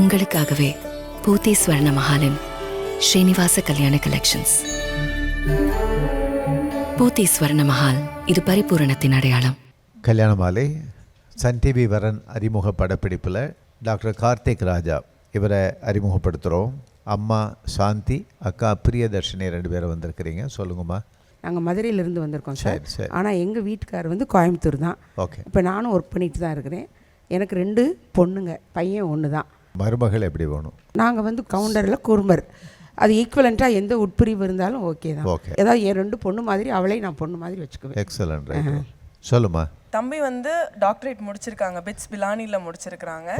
உங்களுக்காகவே பூத்தி ஸ்வர்ண மஹாலின் ஸ்ரீனிவாச கல்யாண கலெக்ஷன்ஸ் பூத்தி ஸ்வர்ண மஹால் இது பரிபூரணத்தின் அடையாளம். கல்யாண மாலை சன் டிவி வரன் அறிமுக படப்பிடிப்பில் டாக்டர் கார்த்திக் ராஜா. இவரை அறிமுகப்படுத்துகிறோம் அம்மா சாந்தி அக்கா பிரியதர்ஷினி ரெண்டு பேரும் வந்திருக்கிறீங்க. சொல்லுங்கம்மா. நாங்கள் மதுரையிலேருந்து வந்திருக்கோம் சரி. ஆனால் எங்கள் வீட்டுக்கார் வந்து கோயம்புத்தூர் தான். ஓகே. இப்போ நானும் ஒர்க் பண்ணிட்டு தான் இருக்கிறேன். எனக்கு ரெண்டு பொண்ணுங்க பையன் ஒன்று தான் மருமகள் எப்படி வேணும்? நாங்கள் வந்து கவுண்டரில் குறும்பர். அது ஈக்குவலண்ட்டாக எந்த உட்பிரிவு இருந்தாலும் ஓகே தான். ஓகே ஏதாவது என் ரெண்டு பொண்ணு மாதிரி அவளை நான் பொண்ணு மாதிரி வச்சுக்குவேன். எக்ஸலண்ட் சொல்லுமா தம்பி வந்து டாக்டரேட் முடிச்சிருக்காங்க. பிட்ஸ் பிலானில முடிச்சிருக்காங்க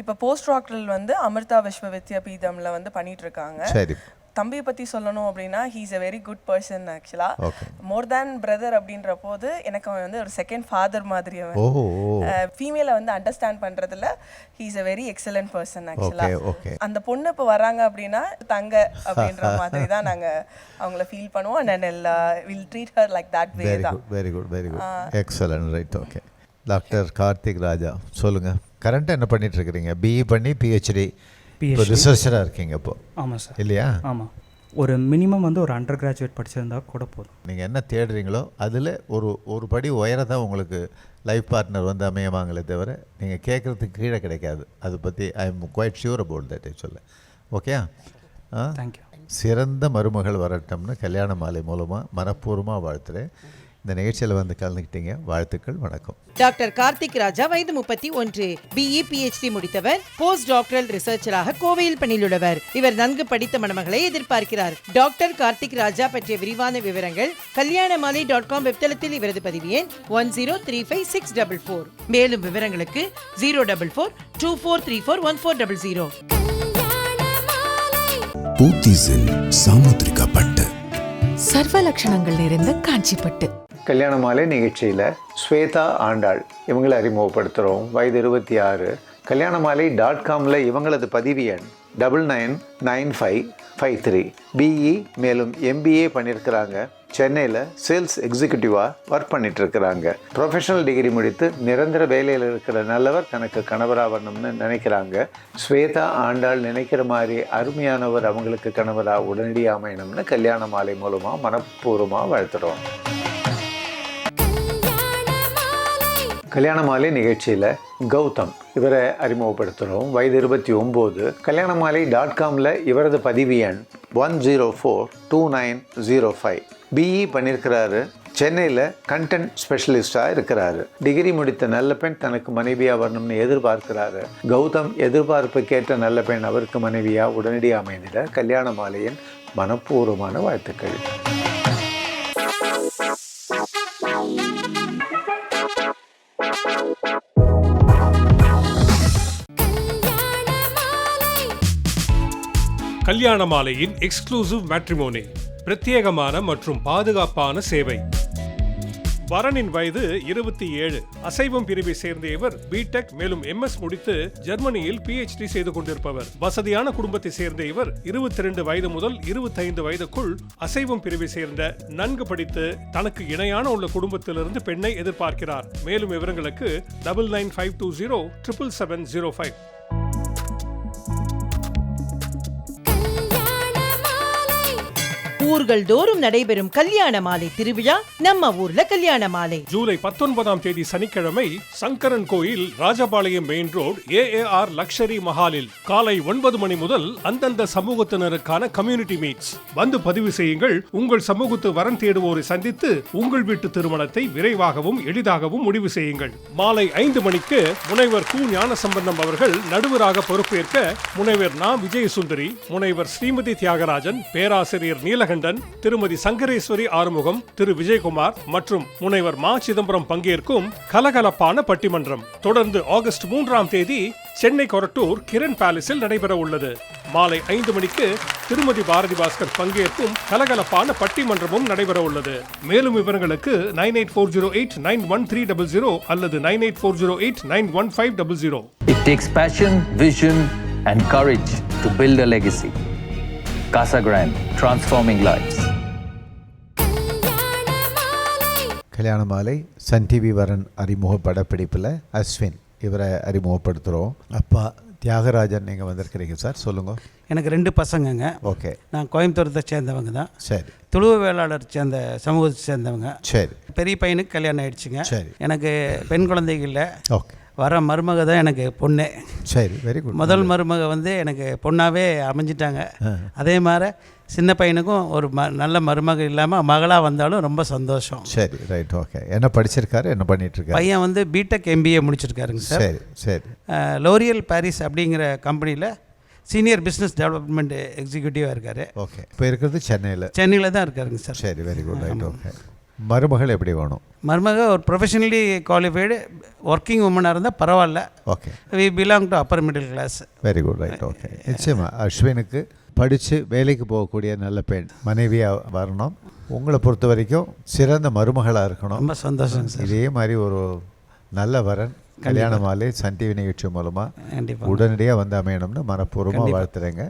இப்போ போஸ்ட் டாக்டரல் வந்து அமிர்தா விஸ்வ வித்யாபீடம்ல வந்து பண்ணிட்டு இருக்காங்க. சரி. தம்பியை பத்தி சொல்லணும் அப்படின்னா he's a very good person actually okay more than brother அப்படின்ற போது எனக்கு அவன் வந்து ஒரு செகண்ட் ஃபாதர் மாதிரி அவன். ஃபீமேலை வந்து அண்டர்ஸ்டாண்ட் பண்றதுல he's a very excellent person actually okay okay அந்த பொண்ணு இப்போ வராங்க அப்படின்னா தங்க அப்படின்ற மாதிரி தான் நாங்க அவங்கள ஃபீல் பண்ணுவோம். And will treat her like that way தான். Very good very good excellent right okay doctor Karthik Raja சொல்லுங்கள் கரண்ட்டாக என்ன பண்ணிட்டு இருக்கிறீங்க? பிஇ பண்ணி பிஹெச்டி இப்போ. ரிசர்ச்சராக இருக்கீங்க இப்போ. ஆமாம் சார் இல்லையா? ஆமாம் ஒரு மினிமம் வந்து ஒரு அண்டர் கிராஜுவேட் படிச்சிருந்தா கூட போதும். நீங்கள் என்ன தேடுறீங்களோ அதில் ஒரு ஒரு படி உயர தான் உங்களுக்கு லைஃப் பார்ட்னர் வந்து அமையவாங்களே தவிர நீங்கள் கேட்குறதுக்கு கீழே கிடைக்காது. அதை பற்றி I am quite sure about that சொல்ல ஓகே தேங்க்யூ சிறந்த மருமகள் வரட்டும்னு கல்யாண மாலை மூலமாக மனப்பூர்வமாக வாழ்த்துறேன். இந்த நிகழ்ச்சியில் வந்து கலந்துக்கிட்டீங்க வாழ்த்துக்கள் வணக்கம். டாக்டர் கார்த்திக் ராஜா வயது முப்பத்தி ஒன்று. பிஇ பிஹெச்டி முடித்தவர். போஸ்ட் டாக்டரல் ரிசர்ச்சராக கோவையில் பணியிலுள்ளவர். இவர் நன்கு படித்த மணமகளை எதிர்பார்க்கிறார். டாக்டர் கார்த்திக் ராஜா பற்றிய விரிவான விவரங்கள் கல்யாணமாலை டாட் காம் வெப்தளத்தில் இவரது பதிவு எண் one zero three five six double four மேலும் விவரங்களுக்கு zero double four two four three four one four double zero பூத்திஸில் சாமுத்திரிகா பட்டு. சர்வ லட்சணங்கள் நிறைந்த காஞ்சிப்பட்டு. கல்யாண மாலை நிகழ்ச்சியில் ஸ்வேதா ஆண்டாள். இவங்களை அறிமுகப்படுத்துகிறோம் வயது இருபத்தி ஆறு கல்யாண மாலை டாட் காமில் இவங்களது பதிவு எண் double nine nine five five three BE மேலும் எம்பிஏ பண்ணியிருக்கிறாங்க சென்னையில் சேல்ஸ் எக்ஸிக்யூட்டிவாக ஒர்க் பண்ணிட்டு இருக்கிறாங்க ப்ரொஃபஷனல் டிகிரி முடித்து நிரந்தர வேலையில் இருக்கிற நல்லவர் தனக்கு கணவராக வரணும்னு நினைக்கிறாங்க. ஸ்வேதா ஆண்டாள் நினைக்கிற மாதிரி அருமையானவர் அவங்களுக்கு கணவராக உடனடியாக அமையணும்னு கல்யாண மாலை மூலமாக மனப்பூர்வமாக வாழ்த்துறோம். கல்யாண மாலை நிகழ்ச்சியில் கௌதம். இவரை அறிமுகப்படுத்துகிறோம் வயது இருபத்தி ஒம்பது. கல்யாண மாலை டாட் காமில் இவரது பதிவு எண் one zero four two nine zero five BE பண்ணியிருக்கிறாரு சென்னையில் கண்டென்ட் ஸ்பெஷலிஸ்டாக இருக்கிறாரு. டிகிரி முடித்த நல்ல பெண் தனக்கு மனைவியாக வரணும்னு எதிர்பார்க்கிறாரு. கௌதம் எதிர்பார்ப்பு கேட்ட நல்ல பெண் அவருக்கு மனைவியாக உடனடியாக அமைந்திட கல்யாண மாலையின் மனப்பூர்வமான வாழ்த்துக்கள். கல்யாண மாலையின் எக்ஸ்க்ளூசிவ் மேட்ரிமோனி பிரத்யேகமான மற்றும் பாதுகாப்பான சேவை. வரனின் வயது இருபத்தி ஏழு. அசைவம் பிரிவை சேர்ந்த இவர் பிடெக் மேலும் எம்எஸ் முடித்து ஜெர்மனியில் பிஹெச்டி செய்து கொண்டிருப்பவர். வசதியான குடும்பத்தை சேர்ந்த இவர் இருபத்தி ரெண்டு வயது முதல் இருபத்தைந்து வயதுக்குள் அசைவம் பிரிவை சேர்ந்த நன்கு படித்து தனக்கு இணையான உள்ள குடும்பத்திலிருந்து பெண்ணை எதிர்பார்க்கிறார். மேலும் விவரங்களுக்கு double nine five two zero triple seven zero five ஊர்கள் தோறும் நடைபெறும் கல்யாண மாலை திருவிழா நம்ம ஊர்ல கல்யாண மாலை. ஜூலை பத்தொன்பதாம் தேதி சனிக்கிழமை Sankaran Koil Rajapalayam main road AAR luxury மஹாலில் காலை ஒன்பது மணி முதல் அந்தந்த சமூகத்தினருக்கான கம்யூனிட்டி மீட்ஸ் வந்து பதிவு செய்யுங்கள். உங்கள் சமூகத்து வரன் தேடுவோரை சந்தித்து உங்கள் வீட்டு திருமணத்தை விரைவாகவும் எளிதாகவும் முடிவு செய்யுங்கள். மாலை ஐந்து மணிக்கு முனைவர் கு ஞானசம்பந்தம் அவர்கள் நடுவராக பொறுப்பேற்க முனைவர் நா. விஜயசுந்தரி முனைவர் ஸ்ரீமதி தியாகராஜன் பேராசிரியர் நீலகண்டன் திருமதி சங்கரேஸ்வரி ஆறுமுகம் திரு விஜயகுமார் மற்றும் முனைவர் மா. சிதம்பரம் பங்கேற்கும் கலகலப்பான பட்டிமன்றம். தொடர்ந்து ஆகஸ்ட் மூன்றாம் தேதி சென்னை கொரட்டூர் கிரண் பேலஸில் நடைபெற உள்ளது. மாலை ஐந்து மணிக்கு திருமதி பாரதி பாஸ்கர் பங்கேற்கும் கலகலப்பான பட்டிமன்றமும் நடைபெற உள்ளது. மேலும் விவரங்களுக்கு nine eight four zero eight nine one three double zero அல்லது nine eight four zero eight nine one five double zero. It takes passion, vision, and courage to build a legacy. Casa Grande, transforming lives. கல்யாண Malai Sun TV வரன் அறிமுக படப்பிடிப்பில் அஸ்வின் இவரை அறிமுகப்படுத்துகிறோம் அப்பா தியாகராஜன் நீங்கள் வந்திருக்கிறீங்க சார் சொல்லுங்க. எனக்கு ரெண்டு பசங்கங்க. ஓகே. நான் கோயம்புத்தூரத்தை சேர்ந்தவங்க தான். சரி. துளுவ வேளாளர் சேர்ந்த சமூகத்தை சேர்ந்தவங்க. சரி. பெரிய பையனுக்கு கல்யாணம் ஆயிடுச்சுங்க. சரி. எனக்கு பெண் குழந்தைகள் இல்லை. ஓகே. வர மருமக தான் எனக்கு பொண்ணு. சரி வெரி குட் முதல் மருமக வந்து எனக்கு பொண்ணாகவே அமைஞ்சிட்டாங்க. அதே மாதிரி சின்ன பையனுக்கும் ஒரு ம நல்ல மருமக இல்லாமல் மகளாக வந்தாலும் ரொம்ப சந்தோஷம். சரி ரைட் ஓகே என்ன படிச்சிருக்காரு? என்ன பண்ணிட்டு இருக்காரு பையன் வந்து பிடெக் எம்பிஏ முடிச்சிருக்காருங்க சார். சரி சரி. லோரியல் பாரிஸ் அப்படிங்கிற கம்பெனியில் சீனியர் பிஸ்னஸ் டெவலப்மெண்ட் எக்ஸிக்யூட்டிவாக இருக்கார். ஓகே இப்போ இருக்கிறது சென்னையில். சென்னையில் தான் இருக்காருங்க சார். சரி வெரி குட் ரைட் ஓகே மருமகள் எப்படி வேணும்? மருமக ஒரு ப்ரொஃபஷனலி குவாலிஃபைடு ஒர்க்கிங் உமனாக இருந்தால் பரவாயில்ல. Okay we belong to upper middle class very good right okay நிச்சயமா அஸ்வினுக்கு படித்து வேலைக்கு போகக்கூடிய நல்ல பெண் மனைவியாக வரணும். உங்களை பொறுத்த வரைக்கும் சிறந்த மருமகளாக இருக்கணும். ரொம்ப சந்தோஷங்க சார். இதே மாதிரி ஒரு நல்ல வரன் கல்யாண மாலை சன் டிவி நிகழ்ச்சி மூலமாக உடனடியாக வந்து அமையணும்னு மனப்பூர்வமாக வாழ்த்துறேங்க.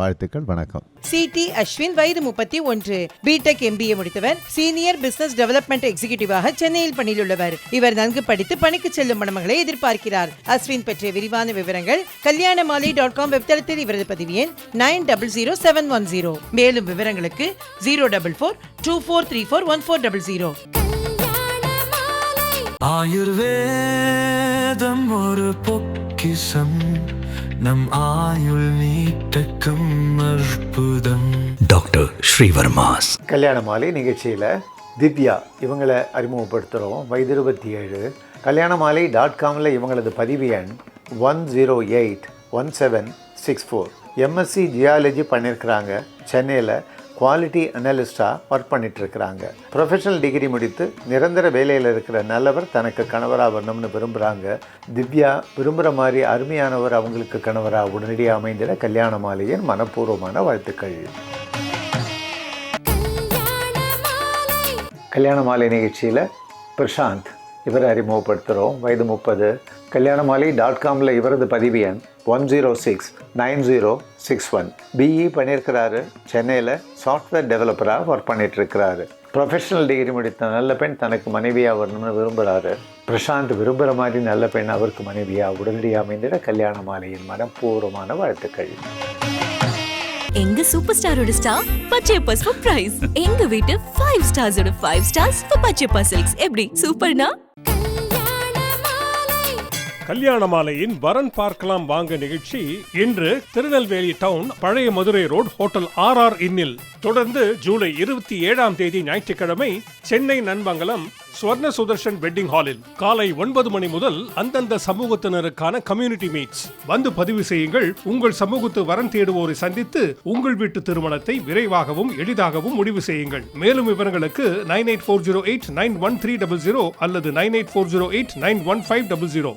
வாழ்த்துக்கள் வணக்கம். சிடி அஸ்வின் வயது முப்பத்தி ஒன்று. பிடெக் எம்பிஏ முடித்தவர். சீனியர் பிசினஸ் டெவலப்மெண்ட் எக்ஸிகியூட்டிவாக சென்னையில் பணியிலுள்ளவர். இவர் நன்கு படித்து பணிக்கு செல்லும் மணமகளை எதிர்பார்க்கிறார். அஸ்வின் பற்றிய விரிவான விவரங்கள் கல்யாண மாலை டாட் காம் வெப்தளத்தில் இவரது பதிவு எண் nine double zero seven one zero. மேலும் விவரங்களுக்கு zero double four two four three four one four double zero. ஆயுர்வேதம் ஒரு பொக்கிஷம். நம் ஆயுள் நீட்டக்கும் அற்புதம் டாக்டர் ஸ்ரீவர்மாஸ். கல்யாண மாலை நிகழ்ச்சியில் திவ்யா இவங்களை அறிமுகப்படுத்துகிறோம் வயது இருபத்தி ஏழு. கல்யாண மாலை டாட் காமில் இவங்களது பதிவு எண் one zero eight one seven six four MSc geology பண்ணியிருக்கிறாங்க சென்னையில் குவாலிட்டி அனலிஸ்டாக ஒர்க் பண்ணிகிட்ருக்கிறாங்க ப்ரொஃபஷனல் டிகிரி முடித்து நிரந்தர வேலையில் இருக்கிற நல்லவர் தனக்கு கணவராக வரணும்னு விரும்புகிறாங்க திவ்யா விரும்புகிற மாதிரி அருமையானவர் அவங்களுக்கு கணவராக உடனடியாக அமைந்திட கல்யாண மாலையின் மனப்பூர்வமான வாழ்த்துக்கள். கல்யாண மாலை நிகழ்ச்சியில் பிரசாந்த் இவரை அறிமுகப்படுத்துகிறோம் வயது முப்பது. கல்யாணமாலி டாட் காமில் இவரது பதிவு எண் one zero six nine zero six one BE பண்ணியிருக்கிறாரு. சென்னையில் சாஃப்ட்வேர் டெவலப்பராக ஒர்க் பண்ணிட்டு இருக்கிறாரு ப்ரொஃபஷனல் டிகிரி முடித்த நல்ல பெண் தனக்கு மனைவியாக வரணும்னு விரும்புகிறாரு பிரசாந்த் விரும்புகிற மாதிரி நல்ல பெண் அவருக்கு மனைவியாக உடனடியாக அமைந்திட கல்யாண மாலையின் மனப்பூர்வமான வாழ்த்துக்கள். எங்க சூப்பர் ஸ்டாரோட ஸ்டார் பச்சை ஃபார் பிரைஸ் எங்க வீட்டு ஃபைவ் ஸ்டார்ஸோட ஃபைவ் ஸ்டார்ஸ் பச்சை பசல்ஸ் எப்படி? சூப்பர்னா கல்யாண மாலையின் வரன் பார்க்கலாம் வாங்க நிகழ்ச்சி இன்று திருநெல்வேலி டவுன் பழைய Madurai road hotel R R இன்னில். தொடர்ந்து ஜூலை இருபத்தி ஏழாம் தேதி ஞாயிற்றுக்கிழமை சென்னை நண்பங்கலம் ஸ்வர்ண சுதர்ஷன் வெட்டிங் ஹாலில். காலை ஒன்பது மணி முதல் அந்தந்த சமூகத்தினருக்கான கம்யூனிட்டி மீட்ஸ் வந்து பதிவு செய்யுங்கள். உங்கள் சமூகத்து வரன் தேடுவோரை சந்தித்து உங்கள் வீட்டு திருமணத்தை விரைவாகவும் எளிதாகவும் முடிவு செய்யுங்கள். மேலும் விவரங்களுக்கு nine eight four zero eight nine one three double zero அல்லது nine eight four zero eight nine one five double zero.